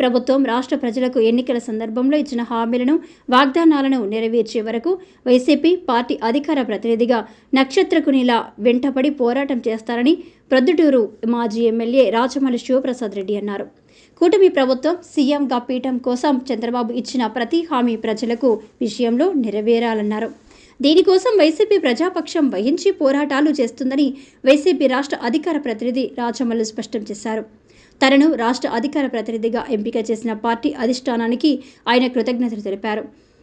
ప్రభుత్వం రాష్ట్ర ప్రజలకు ఎన్నికల సందర్భంలో ఇచ్చిన హామీలను వాగ్దానాలను నెరవేర్చే వరకు వైసీపీ పార్టీ అధికార ప్రతినిధిగా నక్షత్రకునిలా వెంటపడి పోరాటం చేస్తారని ప్రొద్దుటూరు మాజీ ఎమ్మెల్యే రాచమల్లి శివప్రసాద్ రెడ్డి అన్నారు. కూటమి ప్రభుత్వం సీఎంగా పీఠం కోసం చంద్రబాబు ఇచ్చిన ప్రతి హామీ ప్రజలకు విషయంలో నెరవేరాలన్నారు. దీనికోసం వైసీపీ ప్రజాపక్షం వహించి పోరాటాలు చేస్తుందని వైసీపీ రాష్ట్ర అధికార ప్రతినిధి రాజమల్లు స్పష్టం చేశారు. తనను రాష్ట్ర అధికార ప్రతినిధిగా ఎంపిక చేసిన పార్టీ అధిష్టానానికి ఆయన కృతజ్ఞతలు తెలిపారు.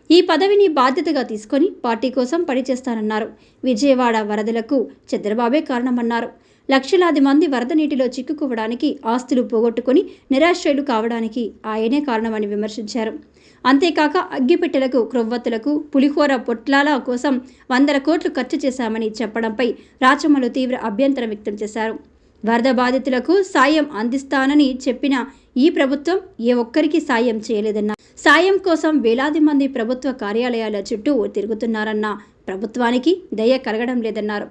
ఈ పదవిని బాధ్యతగా తీసుకొని పార్టీ కోసం పనిచేస్తానన్నారు. విజయవాడ వరదలకు చంద్రబాబే కారణమన్నారు. లక్షలాది మంది వరద నీటిలో చిక్కుకోవడానికి ఆస్తులు పోగొట్టుకుని నిరాశ్రయులు కావడానికి ఆయనే కారణమని విమర్శించారు. అంతేకాక అగ్గిపెట్టెలకు క్రొవ్వత్తులకు పులిహోర పొట్లాల కోసం వందల కోట్లు ఖర్చు చేశామని చెప్పడంపై రాచమ్మలు తీవ్ర అభ్యంతరం వ్యక్తం చేశారు. వరద బాధితులకు సాయం అందిస్తానని చెప్పిన ఈ ప్రభుత్వం ఏ ఒక్కరికి సాయం చేయలేదన్న. సాయం కోసం వేలాది మంది ప్రభుత్వ కార్యాలయాల చుట్టూ తిరుగుతున్నారన్న ప్రభుత్వానికి దయ కలగడం లేదన్నారు.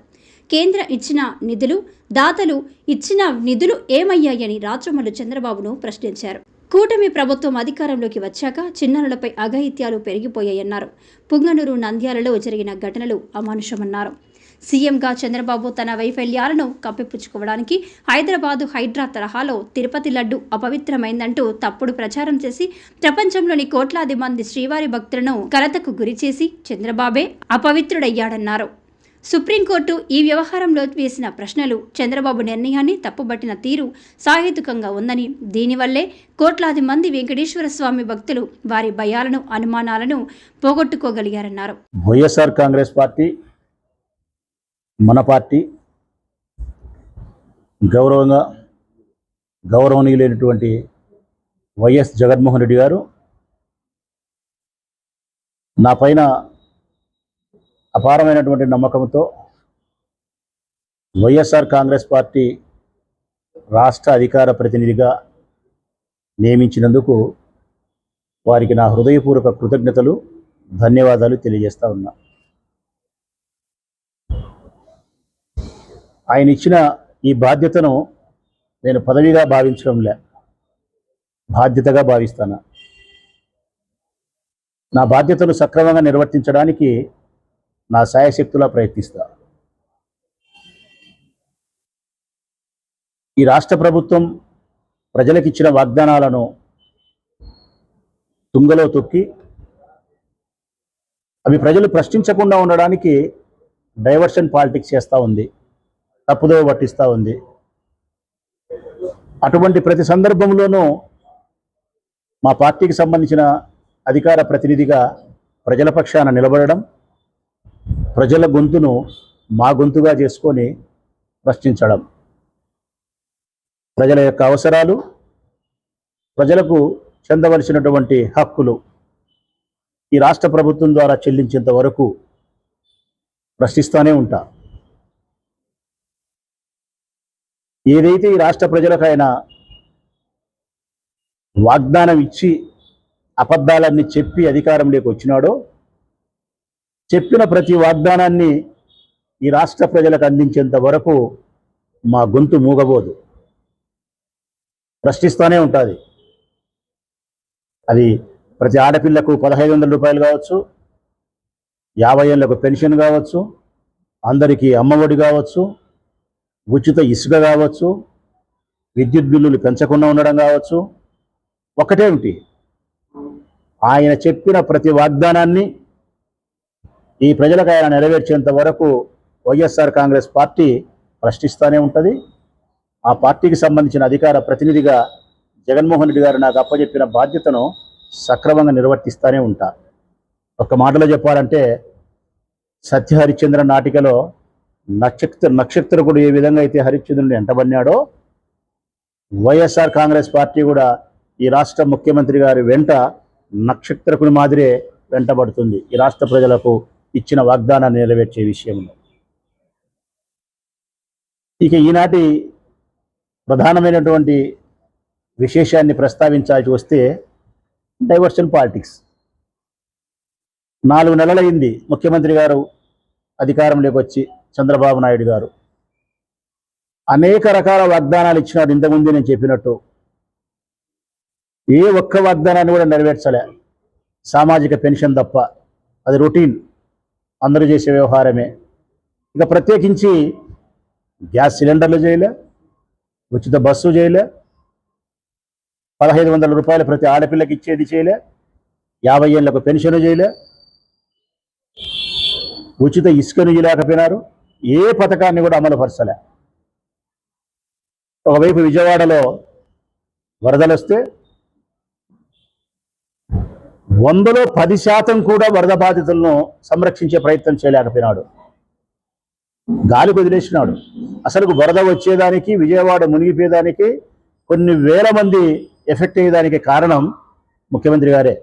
కేంద్ర ఇచ్చిన నిధులు దాతలు ఇచ్చిన నిధులు ఏమయ్యాయని రాచమల్లు చంద్రబాబును ప్రశ్నించారు. కూటమి ప్రభుత్వం అధికారంలోకి వచ్చాక చిన్నారులపై అఘాయిత్యాలు పెరిగిపోయాయన్నారు. పుంగనూరు నంద్యాలలో జరిగిన ఘటనలు అమానుషమన్నారు. సీఎంగా చంద్రబాబు తన వైఫల్యాలను కప్పిపుచ్చుకోవడానికి హైదరాబాదు హైడ్రా తరహాలో తిరుపతి లడ్డు అపవిత్రమైందంటూ తప్పుడు ప్రచారం చేసి ప్రపంచంలోని కోట్లాది మంది శ్రీవారి భక్తులను కలతకు గురిచేసి చంద్రబాబే అపవిత్రుడయ్యాడన్నారు. సుప్రీంకోర్టు ఈ వ్యవహారంలో వేసిన ప్రశ్నలు చంద్రబాబు నిర్ణయాన్ని తప్పుబట్టిన తీరు సాహేతుకంగా ఉందని దీనివల్లే కోట్లాది మంది వెంకటేశ్వర స్వామి భక్తులు వారి భయాలను అనుమానాలను పోగొట్టుకోగలిగారన్నారు. వైఎస్ఆర్ కాంగ్రెస్ పార్టీ మన పార్టీ గౌరవంగా గౌరవనీయులైనటువంటి వైఎస్ జగన్మోహన్ రెడ్డి గారు నా పైన అపారమైనటువంటి నమ్మకంతో వైఎస్ఆర్ కాంగ్రెస్ పార్టీ రాష్ట్ర అధికార ప్రతినిధిగా నియమించినందుకు వారికి నా హృదయపూర్వక కృతజ్ఞతలు ధన్యవాదాలు తెలియజేస్తా ఉన్నా. ఆయన ఇచ్చిన ఈ బాధ్యతను నేను పదవిగా భావించడంలే. బాధ్యతగా భావిస్తాను. నా బాధ్యతను సక్రమంగా నిర్వర్తించడానికి నా సాయశక్తులా ప్రయత్నిస్తా. ఈ రాష్ట్ర ప్రభుత్వం ప్రజలకిచ్చిన వాగ్దానాలను తుంగలో తొక్కి అవి ప్రజలు ప్రశ్నించకుండా ఉండడానికి డైవర్షన్ పాలిటిక్స్ చేస్తూ ఉంది. తప్పుదో పట్టిస్తూ ఉంది. అటువంటి ప్రతి సందర్భంలోనూ మా పార్టీకి సంబంధించిన అధికార ప్రతినిధిగా ప్రజల పక్షాన నిలబడడం ప్రజల గొంతును మా గొంతుగా చేసుకొని ప్రశ్నించడం. ప్రజల యొక్క అవసరాలు ప్రజలకు చెందవలసినటువంటి హక్కులు ఈ రాష్ట్ర ప్రభుత్వం ద్వారా చెల్లించేంత వరకు ప్రశ్నిస్తూనే ఉంటా. ఏదైతే ఈ రాష్ట్ర ప్రజలకు ఆయన వాగ్దానం ఇచ్చి అబద్ధాలన్నీ చెప్పి అధికారంలోకి వచ్చినాడో చెప్పిన ప్రతి వాగ్దానాన్ని ఈ రాష్ట్ర ప్రజలకు అందించేంత వరకు మా గొంతు మూగబోదు. ప్రశ్నిస్తూనే ఉంటుంది. అది ప్రతి ఆడపిల్లకు పదహైదు వందల రూపాయలు కావచ్చు యాభై ఏళ్ళకు పెన్షన్ కావచ్చు అందరికీ అమ్మఒడి కావచ్చు ఉచిత ఇసుక కావచ్చు విద్యుత్ బిల్లులు పెంచకుండా ఉండడం కావచ్చు. ఒకటేమిటి? ఆయన చెప్పిన ప్రతి వాగ్దానాన్ని ఈ ప్రజలకు ఆయన నెరవేర్చేంత వరకు వైఎస్ఆర్ కాంగ్రెస్ పార్టీ ప్రశ్నిస్తూనే ఉంటుంది. ఆ పార్టీకి సంబంధించిన అధికార ప్రతినిధిగా జగన్మోహన్ రెడ్డి గారు నాకు అప్పచెప్పిన బాధ్యతను సక్రమంగా నిర్వర్తిస్తూనే ఉంటా. ఒక మాటలో చెప్పాలంటే సత్య హరిశ్చంద్ర నాటికలో నక్షత్ర నక్షత్రకుడు ఏ విధంగా అయితే హరిశ్చంద్రుని ఎంటబడినాడో Y S R Congress party కూడా ఈ రాష్ట్ర ముఖ్యమంత్రి గారి వెంట నక్షత్రకుని మాదిరే వెంటబడుతుంది. ఈ రాష్ట్ర ప్రజలకు ఇచ్చిన వాగ్దానాన్ని నెరవేర్చే విషయంలో ఇక ఈనాటి ప్రధానమైనటువంటి విశేషాన్ని ప్రస్తావించాల్సి వస్తే డైవర్షన్ పాలిటిక్స్. నాలుగు నెలలైంది ముఖ్యమంత్రి గారు అధికారంలోకి వచ్చి. చంద్రబాబు నాయుడు గారు. అనేక రకాల వాగ్దానాలు ఇచ్చినారు ఇంతకుముందు నేను చెప్పినట్టు. ఏ ఒక్క వాగ్దానాన్ని కూడా నెరవేర్చలే. సామాజిక పెన్షన్ తప్ప. అది రొటీన్. అందరూ చేసే వ్యవహారమే. ఇక ప్రత్యేకించి గ్యాస్ సిలిండర్లు చేయలే ఉచిత బస్సు చేయలే పదహైదు వందల రూపాయలు ప్రతి ఆడపిల్లకి ఇచ్చేది చేయలే యాభై ఏళ్ళకు పెన్షన్ చేయలే ఉచిత ఇసుకను లేకపోయినారు. ఏ పథకాన్ని కూడా అమలుపరచలే ఒకవైపు విజయవాడలో వరదలు వస్తే వందలో పది శాతం కూడా వరద బాధితులను సంరక్షించే ప్రయత్నం చేయలేకపోయినాడు. గాలి వదిలేసినాడు. అసలు వరద వచ్చేదానికి విజయవాడ మునిగిపోయేదానికి కొన్ని వేల మంది ఎఫెక్ట్ అయ్యేదానికి కారణం ముఖ్యమంత్రి గారే.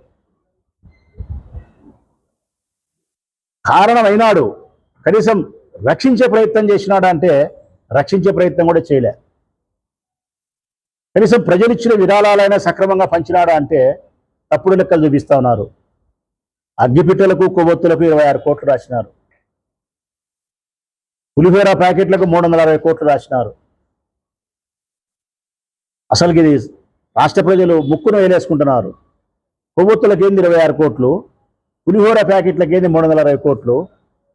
కారణం అయినాడు కనీసం రక్షించే ప్రయత్నం చేసినాడా అంటే రక్షించే ప్రయత్నం కూడా చేయలే. కనీసం ప్రజలిచ్చిన విరాళాలైనా సక్రమంగా పంచినాడా అంటే తప్పుడు లెక్కలు చూపిస్తా ఉన్నారు. అగ్గిపిట్టలకు కొవ్వొత్తులకు ఇరవై ఆరు కోట్లు రాసినారు. పులిహోర ప్యాకెట్లకు మూడు వందల అరవై కోట్లు రాసినారు. అసలుకి ఇది రాష్ట్ర ప్రజలు ముక్కును వేలేసుకుంటున్నారు. కొవ్వొత్తులకేంది ఇరవై ఆరు కోట్లు? పులిహోర ప్యాకెట్లకేంది మూడు వందల అరవై కోట్లు?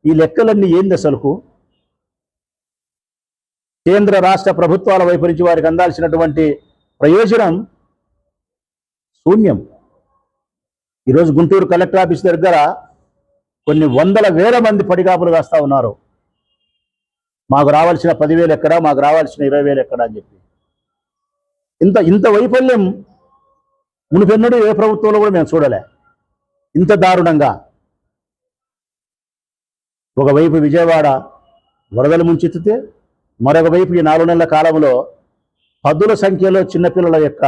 ఈ లెక్కలన్నీ ఏంది అసలుకు? కేంద్ర రాష్ట్ర ప్రభుత్వాల వైపు నుంచి వారికి అందాల్సినటువంటి ప్రయోజనం శూన్యం. ఈరోజు గుంటూరు కలెక్టర్ ఆఫీస్ దగ్గర కొన్ని వందల వేల మంది పడిగాపులు కాస్తా ఉన్నారు. మాకు రావాల్సిన పదివేలు ఎక్కడా మాకు రావాల్సిన ఇరవై వేలు ఎక్కడా అని చెప్పి. ఇంత ఇంత వైఫల్యం మునిపెన్నడూ ఏ ప్రభుత్వంలో కూడా మేము చూడలే. ఇంత దారుణంగా. ఒకవైపు విజయవాడ వరదలు ముంచెత్తితే మరొక వైపు ఈ నాలుగు నెలల కాలంలో పదుల సంఖ్యలో చిన్నపిల్లల యొక్క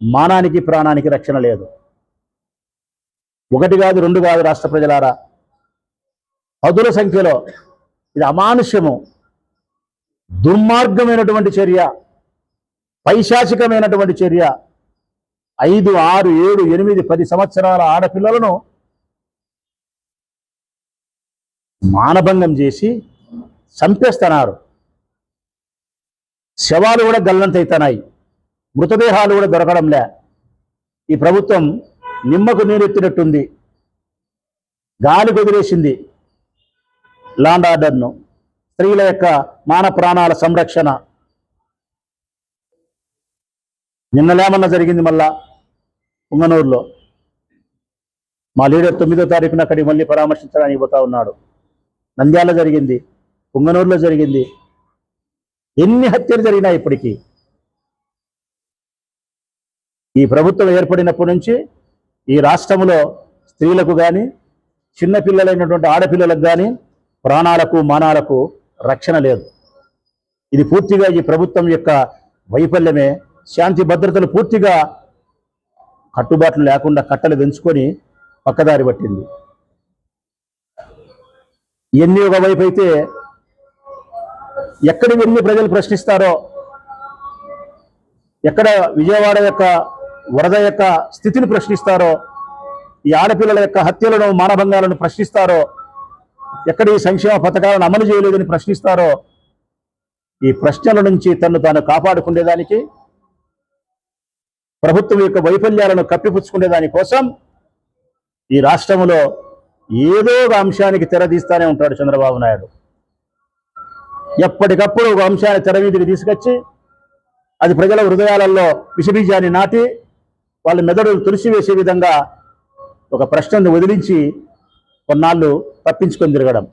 మానానికి ప్రాణానికి రక్షణ లేదు. ఒకటి కాదు రెండు కాదు రాష్ట్ర ప్రజలారా. పదుల సంఖ్యలో ఇది అమానుష్యము దుర్మార్గమైనటువంటి చర్య పైశాచికమైనటువంటి చర్య. ఐదు ఆరు ఏడు ఎనిమిది పది సంవత్సరాల ఆడపిల్లలను మానభంగం చేసి చంపేస్తున్నారు. శవాలు కూడా గల్లంతవుతున్నాయి మృతదేహాలు కూడా దొరకడంలే. ఈ ప్రభుత్వం నిమ్మకు నీరెత్తినట్టుంది. గాలి కుదిరేసింది లాండ్ ఆర్డర్ను. స్త్రీల యొక్క మాన ప్రాణాల సంరక్షణ. నిన్నలేమన్నా జరిగింది మళ్ళా పుంగనూరులో. మా లీడర్ తొమ్మిదో తారీఖున అక్కడికి మళ్ళీ పరామర్శించడానికి పోతా ఉన్నాడు. నంద్యాల జరిగింది పుంగనూరులో జరిగింది. ఎన్ని హత్యలు జరిగినాయి ఇప్పటికీ ఈ ప్రభుత్వం ఏర్పడినప్పటి నుంచి ఈ రాష్ట్రంలో స్త్రీలకు కానీ చిన్నపిల్లలైనటువంటి ఆడపిల్లలకు కానీ ప్రాణాలకు మానాలకు రక్షణ లేదు. ఇది పూర్తిగా ఈ ప్రభుత్వం యొక్క వైఫల్యమే. శాంతి భద్రతలు పూర్తిగా కట్టుబాట్లు లేకుండా కట్టలు పెంచుకొని పక్కదారి పట్టింది. ఎన్ని ఒకవైపు అయితే ఎక్కడి ఎన్ని ప్రజలు ప్రశ్నిస్తారో ఎక్కడ విజయవాడ యొక్క వరద యొక్క స్థితిని ప్రశ్నిస్తారో ఈ ఆడపిల్లల యొక్క హత్యలను మానభంగాలను ప్రశ్నిస్తారో ఎక్కడ ఈ సంక్షేమ పథకాలను అమలు చేయలేదని ప్రశ్నిస్తారో ఈ ప్రశ్నల నుంచి తను తాను కాపాడుకునేదానికి ప్రభుత్వం యొక్క వైఫల్యాలను కప్పిపుచ్చుకునే దానికోసం ఈ రాష్ట్రంలో ఏదో ఒక అంశానికి తెరదీస్తానే ఉంటాడు చంద్రబాబు నాయుడు. ఎప్పటికప్పుడు ఒక అంశాన్ని తెర మీదకి తీసుకొచ్చి అది ప్రజల హృదయాలలో విషబీజాన్ని నాటి వాళ్ళ మెదడులు తుడిసివేసే విధంగా ఒక ప్రశ్నను వదిలించి కొన్నాళ్ళు తప్పించుకొని తిరగడం.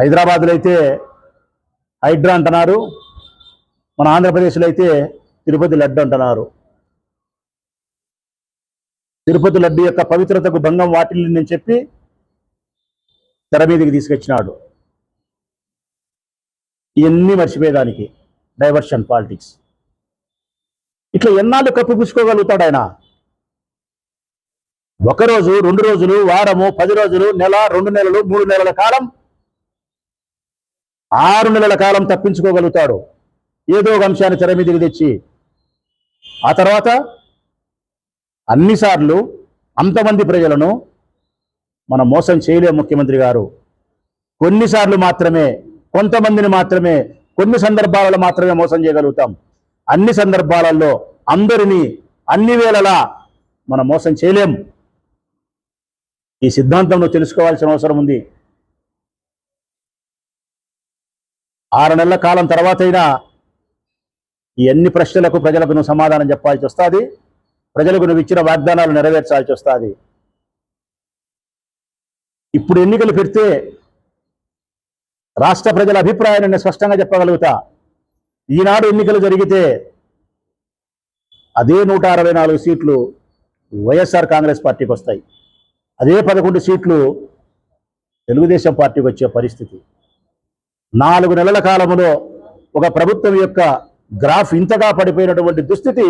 హైదరాబాద్లో అయితే హైడ్రా అంటున్నారు. మన ఆంధ్రప్రదేశ్లో అయితే తిరుపతి లడ్డు అంటున్నారు. తిరుపతి లడ్డు యొక్క పవిత్రతకు భంగం వాటిల్లిందని చెప్పి తెర మీదకి తీసుకొచ్చినాడు. ఇవన్నీ మర్చిపోయేదానికి డైవర్షన్ పాలిటిక్స్. ఇట్లా ఎన్నాళ్ళు కప్పిపుచ్చుకోగలుగుతాడు ఆయన? ఒకరోజు రెండు రోజులు వారము పది రోజులు నెల రెండు నెలలు మూడు నెలల కాలం ఆరు నెలల కాలం తప్పించుకోగలుగుతాడు. ఏదో ఒక అంశాన్ని తెర మీదకి తెచ్చి ఆ తర్వాత అన్నిసార్లు అంతమంది ప్రజలను మనం మోసం చేయలేము ముఖ్యమంత్రి గారు. కొన్నిసార్లు మాత్రమే కొంతమందిని మాత్రమే కొన్ని సందర్భాలలో మాత్రమే మోసం చేయగలుగుతాం. అన్ని సందర్భాలలో అందరినీ అన్ని వేళలా మనం మోసం చేయలేం. ఈ సిద్ధాంతంలో తెలుసుకోవాల్సిన అవసరం ఉంది. ఆరు నెలల కాలం తర్వాతైనా ఈ అన్ని ప్రశ్నలకు ప్రజలకు నువ్వు సమాధానం చెప్పాల్సి వస్తుంది. ప్రజలకు నువ్వు ఇచ్చిన వాగ్దానాలు నెరవేర్చాల్సి వస్తుంది. ఇప్పుడు ఎన్నికలు పెడితే రాష్ట్ర ప్రజల అభిప్రాయాన్ని నేను స్పష్టంగా చెప్పగలుగుతా. ఈనాడు ఎన్నికలు జరిగితే అదే నూట అరవై నాలుగు సీట్లు వైఎస్ఆర్ కాంగ్రెస్ పార్టీకి వస్తాయి. అదే పదకొండు సీట్లు తెలుగుదేశం పార్టీకి వచ్చే పరిస్థితి. నాలుగు నెలల కాలంలో ఒక ప్రభుత్వం యొక్క గ్రాఫ్ ఇంతగా పడిపోయినటువంటి దుస్థితి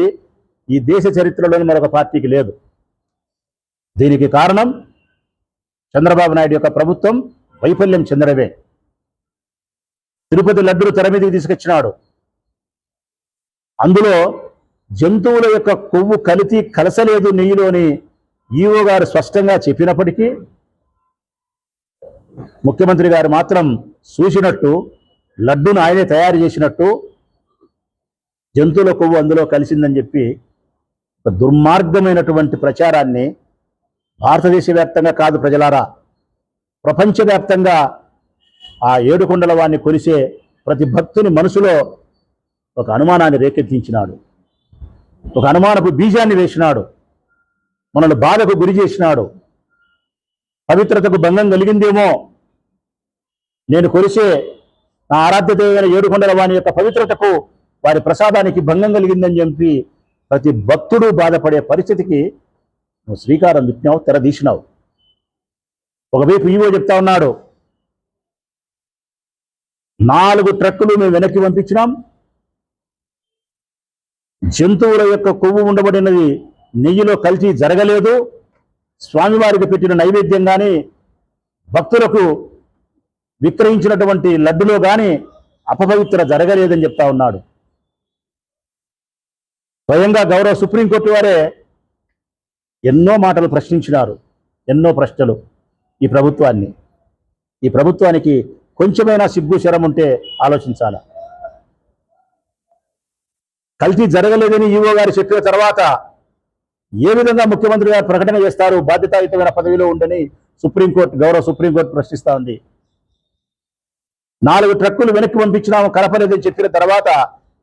ఈ దేశ చరిత్రలోని మరొక పార్టీకి లేదు. దీనికి కారణం చంద్రబాబు నాయుడు యొక్క ప్రభుత్వం వైఫల్యం చెందడమే. తిరుపతి లడ్డును తెర మీదకి తీసుకొచ్చినాడు. అందులో జంతువుల యొక్క కొవ్వు కలిసి కలసలేదు నెయ్యిలోని ఈవో గారు స్పష్టంగా చెప్పినప్పటికీ ముఖ్యమంత్రి గారు మాత్రం చూసినట్టు లడ్డును ఆయనే తయారు చేసినట్టు జంతువుల కొవ్వు అందులో కలిసిందని చెప్పి ఒక దుర్మార్గమైనటువంటి ప్రచారాన్ని భారతదేశ వ్యాప్తంగా కాదు ప్రజలారా ప్రపంచవ్యాప్తంగా ఆ ఏడుకొండల వాణ్ణి కొలిసే ప్రతి భక్తుని మనసులో ఒక అనుమానాన్ని రేకెత్తించినాడు. ఒక అనుమానపు బీజాన్ని వేసినాడు. మనల్ని బాధకు గురి చేసినాడు. పవిత్రతకు భంగం కలిగిందేమో నేను కొలిసే నా ఆరాధ్య దేవైన ఏడుకొండల వాణి యొక్క పవిత్రతకు వారి ప్రసాదానికి భంగం కలిగిందని చెప్పి ప్రతి భక్తుడు బాధపడే పరిస్థితికి నువ్వు శ్రీకారం చుట్టినావు తెరదీసినావు ఒకవైపు ఈవో చెప్తా ఉన్నాడు నాలుగు ట్రక్కులు మేము వెనక్కి పంపించినాం. జంతువుల యొక్క కొవ్వు ఉండబడినది నెయ్యిలో కల్తీ జరగలేదు. స్వామివారికి పెట్టిన నైవేద్యం కానీ భక్తులకు విక్రయించినటువంటి లడ్డులో కానీ అపవిత్ర జరగలేదని చెప్తా ఉన్నాడు. స్వయంగా గౌరవ సుప్రీంకోర్టు వారే ఎన్నో మాటలు ప్రశ్నించినారు ఎన్నో ప్రశ్నలు ఈ ప్రభుత్వాన్ని. ఈ ప్రభుత్వానికి కొంచెమైనా సిగ్గు శరం ఉంటే ఆలోచించాల. కల్తీ జరగలేదని ఈవో గారు చెప్పిన తర్వాత ఏ విధంగా ముఖ్యమంత్రి గారు ప్రకటన చేస్తారు బాధ్యతాయుతమైన పదవిలో ఉండని సుప్రీంకోర్టు గౌరవ సుప్రీంకోర్టు ప్రశ్నిస్తా ఉంది. నాలుగు ట్రక్కులు వెనక్కి పంపించినాము కలపలేదని చెప్పిన తర్వాత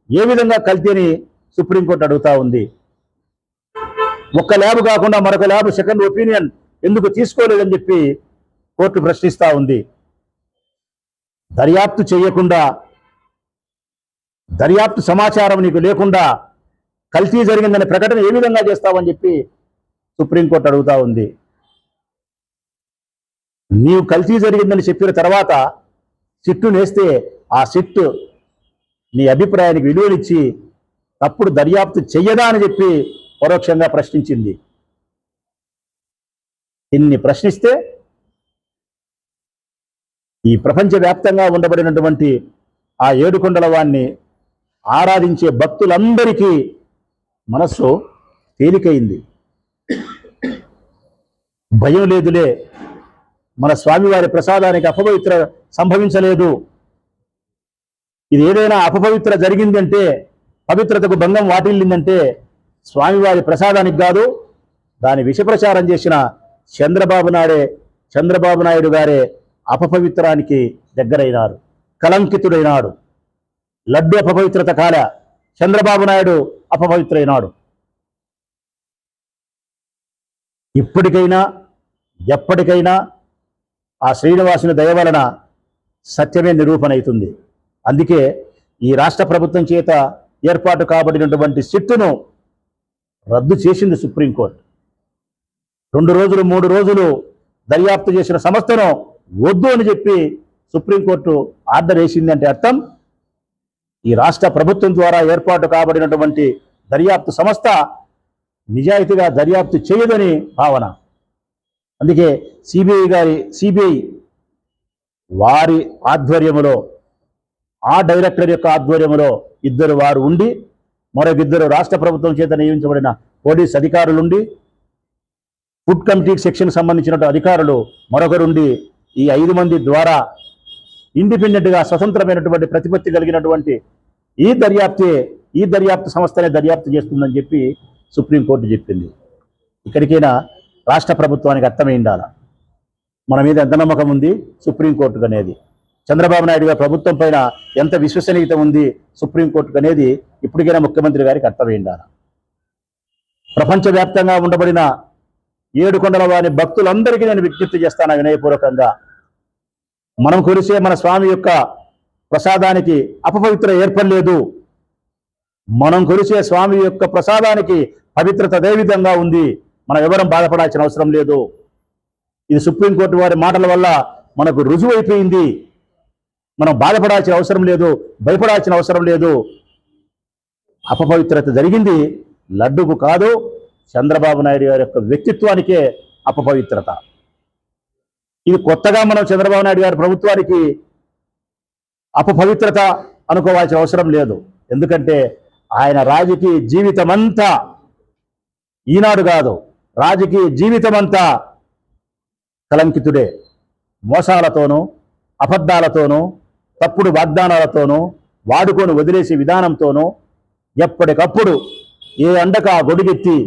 ఏ విధంగా కల్తీని సుప్రీంకోర్టు అడుగుతా ఉంది. ఒక్క ల్యాబ్ కాకుండా మరొక ల్యాబ్ సెకండ్ ఒపీనియన్ ఎందుకు తీసుకోలేదని చెప్పి కోర్టు ప్రశ్నిస్తా ఉంది. దర్యాప్తు చేయకుండా దర్యాప్తు సమాచారం నీకు లేకుండా కల్తీ జరిగిందనే ప్రకటన ఏ విధంగా చేస్తావని చెప్పి సుప్రీంకోర్టు అడుగుతా ఉంది. నీవు కల్తీ జరిగిందని చెప్పిన తర్వాత సిట్టు నేస్తే ఆ సిట్టు నీ అభిప్రాయానికి విలువనిచ్చి తప్పుడు దర్యాప్తు చెయ్యదా అని చెప్పి పరోక్షంగా ప్రశ్నించింది. ఇన్ని ప్రశ్నిస్తే ఈ ప్రపంచవ్యాప్తంగా ఉండబడినటువంటి ఆ ఏడుకొండల వాణ్ణి ఆరాధించే భక్తులందరికీ మనస్సు తేలికైంది. భయం లేదులే. మన స్వామివారి ప్రసాదానికి అపవిత్ర సంభవించలేదు. ఇది ఏదైనా అపపవిత్ర జరిగిందంటే పవిత్రతకు భంగం వాటిల్లిందంటే స్వామివారి ప్రసాదానికి కాదు దాని విషప్రచారం చేసిన చంద్రబాబు నాడే చంద్రబాబు నాయుడు గారే అపపవిత్రానికి దగ్గరైనారు కలంకితుడైనాడు. లడ్డు అపవిత్రత కాల చంద్రబాబు నాయుడు అపవిత్రైనాడు ఇప్పటికైనా ఎప్పటికైనా ఆ శ్రీనివాసుని దయ వలన సత్యమే నిరూపణ అవుతుంది అందుకే ఈ రాష్ట్ర ప్రభుత్వం చేత ఏర్పాటు కాబడినటువంటి సిట్టును రద్దు చేసింది సుప్రీంకోర్టు. రెండు రోజులు మూడు రోజులు దర్యాప్తు చేసిన సంస్థను వద్దు అని చెప్పి సుప్రీంకోర్టు ఆర్డర్ వేసింది అంటే అర్థం. ఈ రాష్ట్ర ప్రభుత్వం ద్వారా ఏర్పాటు కాబడినటువంటి దర్యాప్తు సంస్థ నిజాయితీగా దర్యాప్తు చేయదని భావన. అందుకే సిబిఐ గారి సిబిఐ వారి ఆధ్వర్యంలో ఆ డైరెక్టర్ యొక్క ఆధ్వర్యంలో ఇద్దరు వారు ఉండి మరొక ఇద్దరు రాష్ట్ర ప్రభుత్వం చేత నియమించబడిన పోలీస్ అధికారులుండి ఫుడ్ కమిటీ సెక్షన్ సంబంధించిన అధికారులు మరొకరుండి ఈ ఐదు మంది ద్వారా ఇండిపెండెంట్గా స్వతంత్రమైనటువంటి ప్రతిపత్తి కలిగినటువంటి ఈ దర్యాప్తే ఈ దర్యాప్తు సంస్థనే దర్యాప్తు చేస్తుందని చెప్పి సుప్రీంకోర్టు చెప్పింది. ఇక్కడికైనా రాష్ట్ర ప్రభుత్వానికి అర్థమై ఉండాల మన మీద ఎంత నమ్మకం ఉంది? సుప్రీంకోర్టుకు అనేది చంద్రబాబు నాయుడు గారి ప్రభుత్వం పైన ఎంత విశ్వసనీయత ఉంది సుప్రీంకోర్టుకు అనేది ఇప్పటికైనా ముఖ్యమంత్రి గారికి అర్థమై ప్రపంచవ్యాప్తంగా ఉండబడిన ఏడు కొండల వారి భక్తులందరికీ నేను విజ్ఞప్తి చేస్తాను వినయపూర్వకంగా. మనం కొలిసే మన స్వామి యొక్క ప్రసాదానికి అపపవిత్ర ఏర్పడలేదు. మనం కొలిసే స్వామి యొక్క ప్రసాదానికి పవిత్రత అదే విధంగా ఉంది. మనం ఎవరం బాధపడాల్సిన అవసరం లేదు. ఇది సుప్రీంకోర్టు వారి మాటల వల్ల మనకు రుజువు అయిపోయింది మనం బాధపడాల్సిన అవసరం లేదు భయపడాల్సిన అవసరం లేదు. అపపవిత్రత జరిగింది లడ్డుకు కాదు చంద్రబాబు నాయుడు గారి యొక్క వ్యక్తిత్వానికే అపపవిత్రత. ఇది కొత్తగా మనం చంద్రబాబు నాయుడు గారి ప్రభుత్వానికి అపపవిత్రత అనుకోవాల్సిన అవసరం లేదు. ఎందుకంటే ఆయన రాజకీయ జీవితం అంతా ఈనాడు కాదు రాజకీయ జీవితం అంతా కలంకితుడే మోసాలతోనూ అబద్ధాలతోనూ తప్పుడు వాగ్దానాలతోనూ వాడుకొని వదిలేసే విధానంతోనూ ఎప్పటికప్పుడు ఏ అండక ఆ గొడుగెత్తి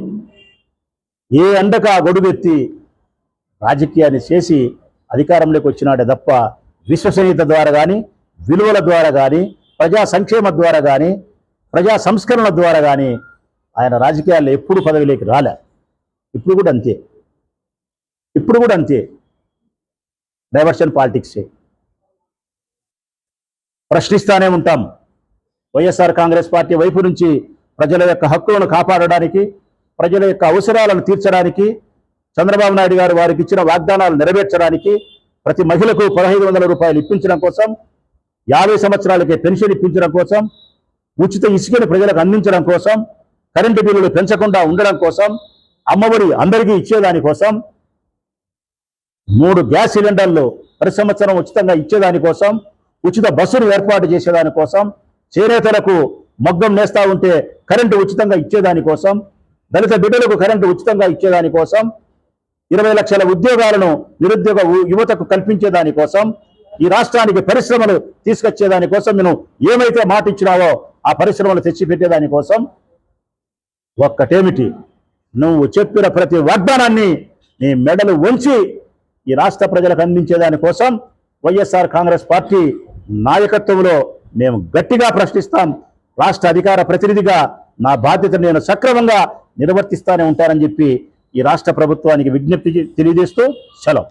ఏ అండక ఆ గొడుగెత్తి రాజకీయాన్ని చేసి అధికారంలోకి వచ్చినాడే తప్ప విశ్వసనీయత ద్వారా కానీ విలువల ద్వారా కానీ ప్రజా సంక్షేమ ద్వారా కానీ ప్రజా సంస్కరణల ద్వారా కానీ ఆయన రాజకీయాల్లో ఎప్పుడు పదవిలోకి రాలే. ఇప్పుడు కూడా అంతే. ఇప్పుడు కూడా అంతే. డైవర్షన్ పాలిటిక్సే. ప్రశ్నిస్తానే ఉంటాం. వైఎస్ఆర్ కాంగ్రెస్ పార్టీ వైపు నుంచి ప్రజల యొక్క హక్కులను కాపాడడానికి ప్రజల యొక్క అవసరాలను తీర్చడానికి చంద్రబాబు నాయుడు గారు వారికి ఇచ్చిన వాగ్దానాలు నెరవేర్చడానికి ప్రతి మహిళకు పదహైదు వందల రూపాయలు ఇప్పించడం కోసం యాభై సంవత్సరాలకే పెన్షన్ ఇప్పించడం కోసం ఉచిత ఇసుకను ప్రజలకు అందించడం కోసం కరెంటు బిల్లులు పెంచకుండా ఉండడం కోసం అమ్మఒడి అందరికీ ఇచ్చేదాని కోసం మూడు గ్యాస్ సిలిండర్లు ప్రతి సంవత్సరం ఉచితంగా ఇచ్చేదాని కోసం ఉచిత బస్సులు ఏర్పాటు చేసేదాని కోసం చేనేతలకు మగ్గం నేస్తా ఉంటే కరెంటు ఉచితంగా ఇచ్చేదానికోసం దళిత బిడ్డలకు కరెంటు ఉచితంగా ఇచ్చేదాని కోసం ఇరవై లక్షల ఉద్యోగాలను నిరుద్యోగ యువతకు కల్పించేదాని కోసం ఈ రాష్ట్రానికి పరిశ్రమలు తీసుకొచ్చేదానికోసం నేను ఏమైతే మాట ఇచ్చినావో ఆ పరిశ్రమలు తెచ్చిపెట్టేదాని కోసం ఒక్కటేమిటి? నువ్వు చెప్పిన ప్రతి వాగ్దానాన్ని నీ మెడలు వంచి ఈ రాష్ట్ర ప్రజలకు అందించేదాని కోసం వైఎస్ఆర్ కాంగ్రెస్ పార్టీ నాయకత్వంలో మేము గట్టిగా ప్రశ్నిస్తాం. రాష్ట్ర అధికార ప్రతినిధిగా నా బాధ్యత నేను సక్రమంగా నిర్వర్తిస్తానే ఉంటానని చెప్పి ఈ రాష్ట్ర ప్రభుత్వానికి విజ్ఞప్తి తెలియజేస్తూ సెలవు.